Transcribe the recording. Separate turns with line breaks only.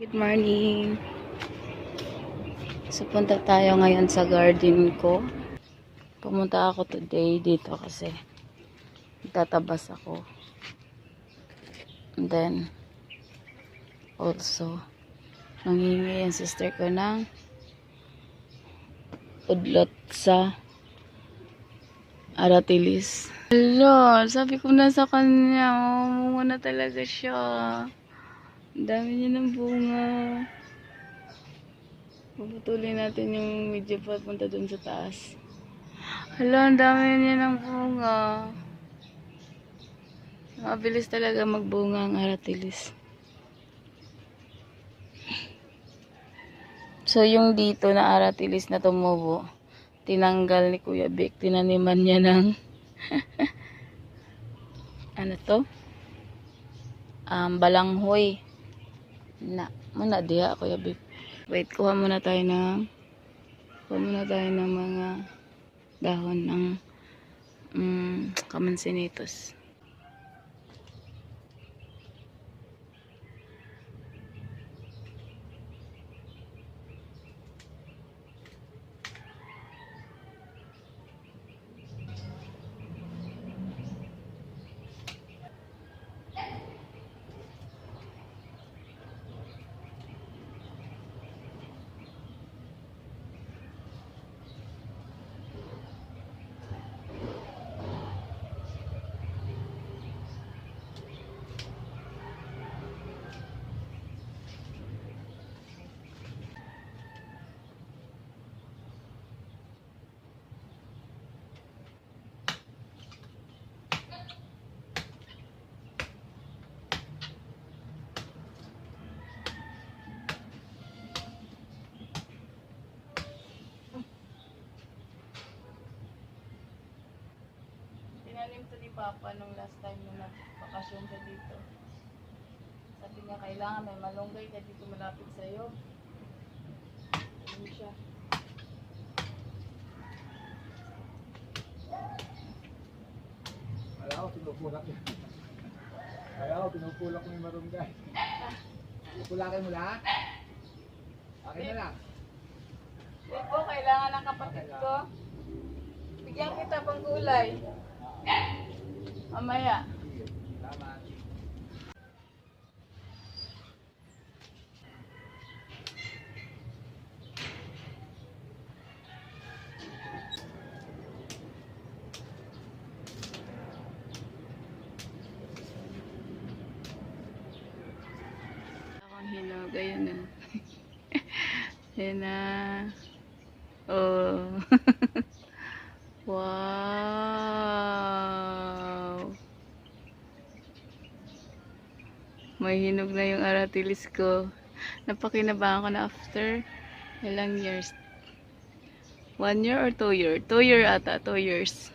Good morning. So, punta tayo ngayon sa garden ko. Pumunta ako today dito kasi tatabas ako. And then, also, nangingi yung sister ko ng udlot sa Aratilis. Hello, sabi ko na sa kanya, munga na talaga siya. Dami niya ng bunga. Puputulin natin yung medyo papunta dun sa taas. Hala, ang dami niya ng bunga. Mabilis talaga magbunga ang aratilis. So, yung dito na aratilis na tumubo, tinanggal ni Kuya Vic. Tinaniman niya ng ano to? Um, balanghoy. Na, muna diha Kuya Vic. Wait, kuha muna tayo ng kuha muna tayo ng mga dahon ng um, kamansinitos. Tinanim to ni Papa nung last time na nag-bakasyon ka dito. Sabi niya, kailangan may malunggay ka dito malapit sa'yo. Ano siya?
Kaya ako, tinupulak niya. Kaya ako, tinupulak mo yung marunggay. Pupulakin mo lahat? Akin na lang.
Di po, kailangan ng kapatid ko. Bigyan kita pang gulay. Mamaya. Hinog, ayun na. Ayun na. May hinog na yung aratilis ko. Napakinabangan ko na after ilang years. One year or two year? Two year ata, two years.